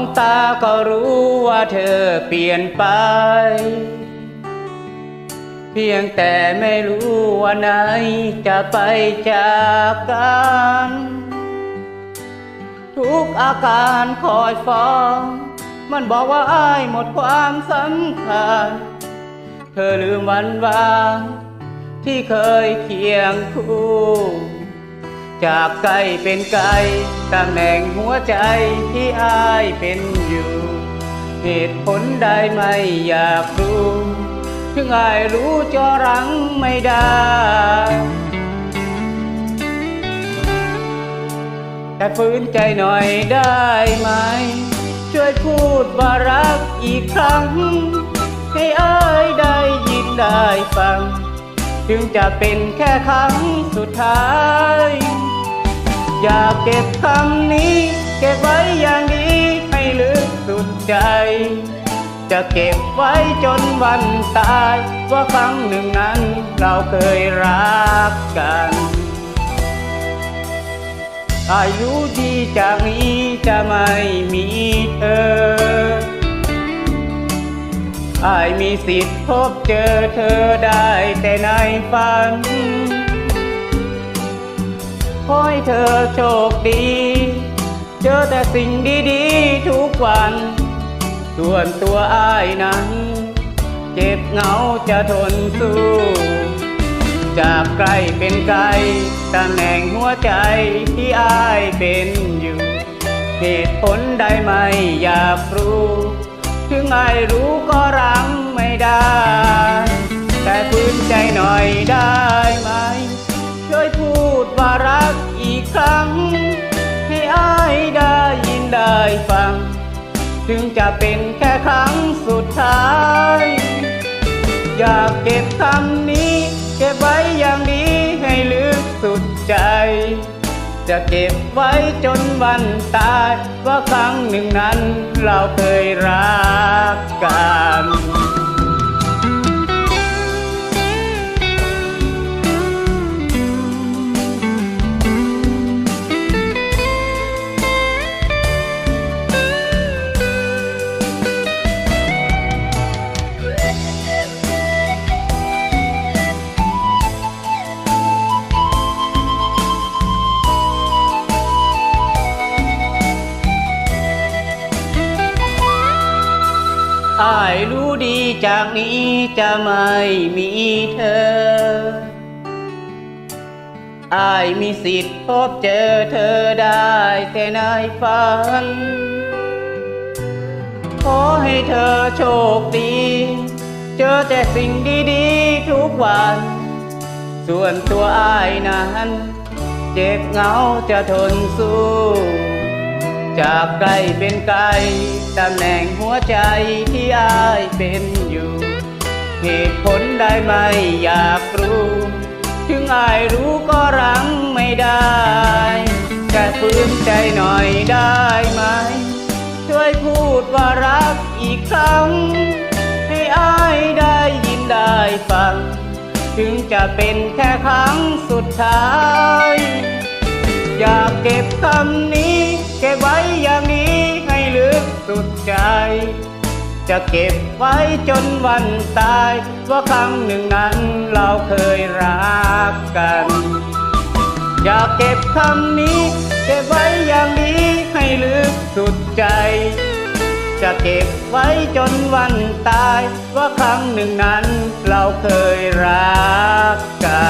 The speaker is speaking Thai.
องตาก็รู้ว่าเธอเปลี่ยนไป เพียงแต่ไม่รู้ว่าไหนจะไปจากกัน ทุกอาการคอยฟ้อง มันบอกว่าอ้ายหมดความสำคัญ เธอลืมวันวานที่เคยเคียงคู่ จากไกลเป็นไกลตำแหน่งหัวใจที่อายเป็นอยู่ เหตุผลใดไม่อยากรู้ถึงอายรู้จอรังไม่ได้แต่ฟื้นใจหน่อยได้ไหม ช่วยพูดว่ารักอีกครั้ง ให้อ้ายได้ยินได้ฟัง ถึงจะเป็นแค่ครั้งสุดท้าย เก็บคำนี้ เก็บไว้อย่างดีให้ลึกสุดใจ จะเก็บไว้จนวันตาย ว่าครั้งหนึ่งนั้นเราเคยรักกัน อายุดีจากนี้จะไม่มีเธออายมีสิทธิ์พบเจอเธอได้แต่ในฝัน ขอให้เธอโชคดี เจอแต่สิ่งดีๆทุกวัน ส่วนตัวอายนั้น เจ็บเหงาจะทนสู้ จากไกลเป็นไกลตำแหน่งหัวใจที่อายเป็นอยู่ เหตุผลใดไม่อยากรู้ ถึงไอายรู้ก็รังไม่ได้ ยฟัง ถึงจะเป็นแค่ครั้งสุดท้าย อยากเก็บคำนี้ เก็บไว้อย่างดีให้ลึกสุดใจ จะเก็บไว้จนวันตาย ว่าครั้งหนึ่งนั้นเราเคยรักกัน อายรู้ดีจากนี้จะไม่มีเธอ อายมีสิทธิ์พบเจอเธอได้แต่ในฝัน ขอให้เธอโชคดี เจอแต่สิ่งดีๆทุกวัน ส่วนตัวอายนั้น เจ็บเหงาจะทนสู้ จากไกลเป็นไกลตำแหน่งหัวใจที่อายเป็นอยู่ เหตุผลใดไม่อยากรู้ ถึงอายรู้ก็รังไม่ได้แค่ฟื้นใจหน่อยได้ไหม ช่วยพูดว่ารักอีกครั้ง ให้อายได้ยินได้ฟัง ถึงจะเป็นแค่ครั้งสุดท้าย อยากเก็บคำนี้ สุดใจ จะเก็บไว้จนวันตาย ว่าครั้งหนึ่งนั้นเราเคยรักกัน อยากเก็บคำนี้ เก็บไว้อย่างนี้ให้ลึกสุดใจ จะเก็บไว้จนวันตาย ว่าครั้งหนึ่งนั้นเราเคยรักกัน